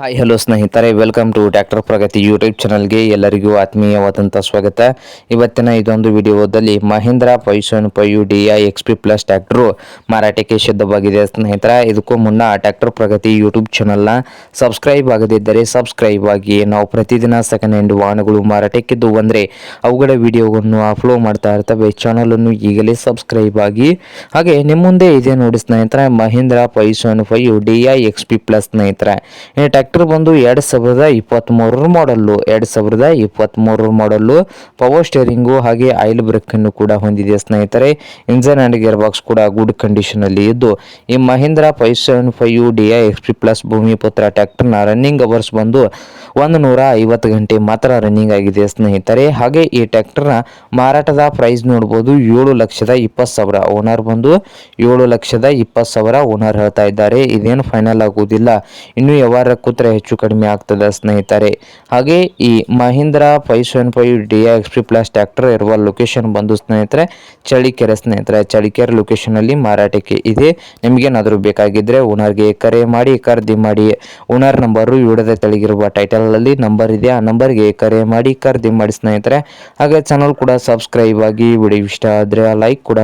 Hi hello ಸ್ನೇಹಿತರೆ. Welcome to tractor Pragati YouTube ಚಾನಲ್ಗೆ ಎಲ್ಲರಿಗೂ ಆತ್ಮೀಯವಾದಂಥ ಸ್ವಾಗತ. ಇವತ್ತಿನ ಇದೊಂದು ವಿಡಿಯೋದಲ್ಲಿ Mahindra seven five D I X P plus tractor ಮಾರಾಟಕ್ಕೆ ಸಿದ್ಧವಾಗಿದೆ. ಸ್ನೇಹಿತರ, ಇದಕ್ಕೂ ಮುನ್ನ ಟ್ಯಾಕ್ಟರ್ ಪ್ರಗತಿ ಯೂಟ್ಯೂಬ್ ಚಾನಲ್ನ ಸಬ್ಸ್ಕ್ರೈಬ್ ಆಗದಿದ್ದರೆ ಸಬ್ಸ್ಕ್ರೈಬ್ ಆಗಿ, ನಾವು ಪ್ರತಿದಿನ ಸೆಕೆಂಡ್ ಹ್ಯಾಂಡ್ ವಾಹನಗಳು ಮಾರಾಟಕ್ಕಿದ್ದು ಅಂದರೆ ಅವುಗಳ ವಿಡಿಯೋವನ್ನು ಅಪ್ಲೋಡ್ ಮಾಡ್ತಾ ಇರ್ತವೆ. ಚಾನಲನ್ನು ಈಗಲೇ ಸಬ್ಸ್ಕ್ರೈಬ್ ಆಗಿ. ಹಾಗೆ ನಿಮ್ಮ ಮುಂದೆ ಇದೆ ನೋಡಿ ಸ್ನೇಹಿತರ, Mahindra seven five D I X P plus ಸ್ನೇಹಿತರ. ಟ್ರ್ಯಾಕ್ಟರ್ ಬಂದು ಎರಡು ಸಾವಿರದ ಇಪ್ಪತ್ತ್ಮೂರರ ಮಾಡಲ್ಲು ಎರಡು ಸಾವಿರದ ಇಪ್ಪತ್ತ್ಮೂರರ ಮಾಡಲ್ಲು ಪವರ್ ಸ್ಟೇರಿಂಗು ಹಾಗೆ ಆಯಿಲ್ ಬ್ರೇಕನ್ನು ಕೂಡ ಹೊಂದಿದೆ ಸ್ನೇಹಿತರೆ. ಇಂಜನ್ ಆ್ಯಂಡ್ ಗೇರ್ ಬಾಕ್ಸ್ ಕೂಡ ಗುಡ್ ಕಂಡೀಷನಲ್ಲಿ ಇದ್ದು, ಈ Mahindra five seven five D I X P plus Bhoomiputra ಟ್ರ್ಯಾಕ್ಟರ್ನ ರನ್ನಿಂಗ್ ಅವರ್ಸ್ ಬಂದು ಒಂದು ನೂರ ಐವತ್ತು ಗಂಟೆ ಮಾತ್ರ ರನ್ನಿಂಗ್ ಆಗಿದೆ ಸ್ನೇಹಿತರೆ. ಹಾಗೆ ಈ ಟ್ರ್ಯಾಕ್ಟರ್ನ ಮಾರಾಟದ ಪ್ರೈಸ್ ನೋಡ್ಬೋದು ಏಳು ಲಕ್ಷದ ಇಪ್ಪತ್ತು ಸಾವಿರ ಓನರ್ ಬಂದು ಏಳು ಲಕ್ಷದ ಇಪ್ಪತ್ತು ಸಾವಿರ ಓನರ್ ಹೇಳ್ತಾ ಇದ್ದಾರೆ. ಇದೇನು ಫೈನಲ್ ಆಗುವುದಿಲ್ಲ ಇನ್ನು ವ್ಯವಹಾರ ಕೂತ್ರೆ ಹೆಚ್ಚು ಕಡಿಮೆ ಆಗ್ತದೆ ಸ್ನೇಹಿತರೆ. ಹಾಗೆ ಈ Mahindra five seven five D X P plus tractor ಇರುವ ಲೊಕೇಶನ್ ಬಂದು ಸ್ನೇಹಿತರೆ, ಚಳಿಕೆರೆ ಸ್ನೇಹಿತರೆ. ಚಳಿಕೆರೆ ಲೊಕೇಶನಲ್ಲಿ ಮಾರಾಟಕ್ಕೆ ಇದೆ. ನಿಮಗೇನಾದರೂ ಬೇಕಾಗಿದ್ದರೆ ಓನರ್ಗೆ ಕರೆ ಮಾಡಿ, ಖರೀದಿ ಮಾಡಿ. ಓನರ್ ನಂಬರು ವಿಡಿಯೋದ ತೆಳಗಿರುವ ಟೈಟಲಲ್ಲಿ ನಂಬರ್ ಇದೆ. ಆ ನಂಬರ್ಗೆ ಕರೆ ಮಾಡಿ, ಖರೀದಿ ಮಾಡಿ ಸ್ನೇಹಿತರೆ. ಹಾಗೆ ಚಾನಲ್ ಕೂಡ ಸಬ್ಸ್ಕ್ರೈಬ್ ಆಗಿ ವಿಡಿಯೋ ಇಷ್ಟ ಆದರೆ ಲೈಕ್ ಕೂಡ